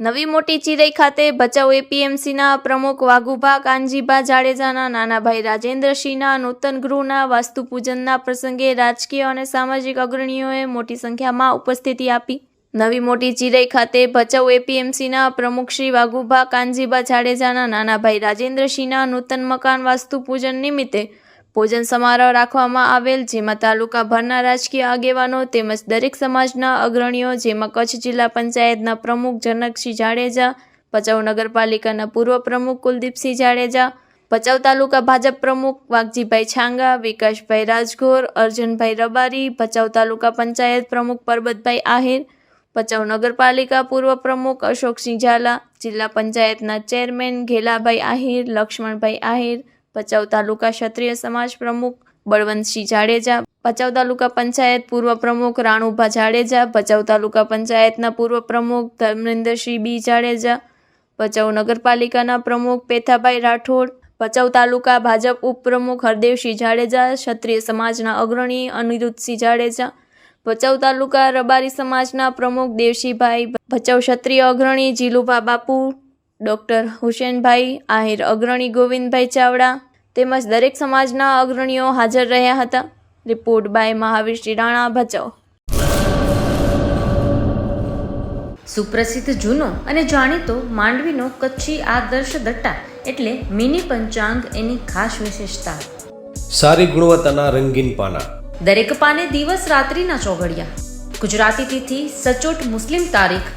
નવી મોટી ચિરઈ ખાતે ભચાઉ એપીએમસીના પ્રમુખ વાઘુભા કાનજીભા જાડેજાના, નાનાભાઈ રાજેન્દ્રસિંહના, નૂતન ગૃહના, વાસ્તુપૂજનના પ્રસંગે રાજકીય અને સામાજિક અગ્રણીઓએ મોટી સંખ્યામાં ઉપસ્થિતિ આપી. નવી મોટી ચિરઈ ખાતે ભચાઉ એપીએમસીના પ્રમુખ શ્રી વાઘુભા કાનજીભા જાડેજાના, નાનાભાઈ રાજેન્દ્રસિંહના નૂતન મકાન વાસ્તુપૂજન નિમિત્તે ભોજન સમારોહ રાખવામાં આવેલ, જેમાં તાલુકાભરના રાજકીય આગેવાનો તેમજ દરેક સમાજના અગ્રણીઓ, જેમાં કચ્છ જિલ્લા પંચાયતના પ્રમુખ જનકસિંહ જાડેજા, ભચાઉ નગરપાલિકાના પૂર્વ પ્રમુખ કુલદીપસિંહ જાડેજા, ભચાઉ તાલુકા ભાજપ પ્રમુખ વાઘજીભાઈ છાંગા, વિકાસભાઈ રાજગોર અર્જનભાઈ રબારી, ભચાઉ તાલુકા પંચાયત પ્રમુખ પરબતભાઈ આહિર, ભચાઉ નગરપાલિકા પૂર્વ પ્રમુખ અશોકસિંહ ઝાલા, જિલ્લા પંચાયતના ચેરમેન ઘેલાભાઈ આહિર, લક્ષ્મણભાઈ આહિર ભચાઉ તાલુકા ક્ષત્રિય સમાજ પ્રમુખ બળવંતસિંહ જાડેજા, ભચાઉ તાલુકા પંચાયત પૂર્વ પ્રમુખ રાણુભા જાડેજા, ભચાઉ તાલુકા પંચાયતના પૂર્વ પ્રમુખ ધર્મેન્દ્રસિંહ બી જાડેજા, ભચાઉ નગરપાલિકાના પ્રમુખ પેથાભાઈ રાઠોડ, ભચાઉ તાલુકા ભાજપ ઉપપ્રમુખ હરદેવસિંહ જાડેજા, ક્ષત્રિય સમાજના અગ્રણી અનિરુદ્ધસિંહ જાડેજા, ભચાઉ તાલુકા રબારી સમાજના પ્રમુખ દેવશીભાઈ ભચાઉ ક્ષત્રિય અગ્રણી જીલુભા બાપુ ડૉક્ટર હુસેનભાઈ આહિર અગ્રણી ગોવિંદભાઈ ચાવડા તેમજ દરેક સમાજના અગ્રણીઓ હાજર રહ્યા હતા. Report by Mahavir Rana Bhachau. સુપ્રસિદ્ધ જૂનો અને જાણીતો માંડવીનો કચ્છી આદર્શ દટ્ટા એટલે મિની પંચાંગ એની ખાસ વિશેષતા. સારી ગુણવત્તાના રંગીન પાના. દરેક પાને દિવસ રાત્રિના ચોઘડિયા. ગુજરાતી તિથિ સચોટ મુસ્લિમ તારીખ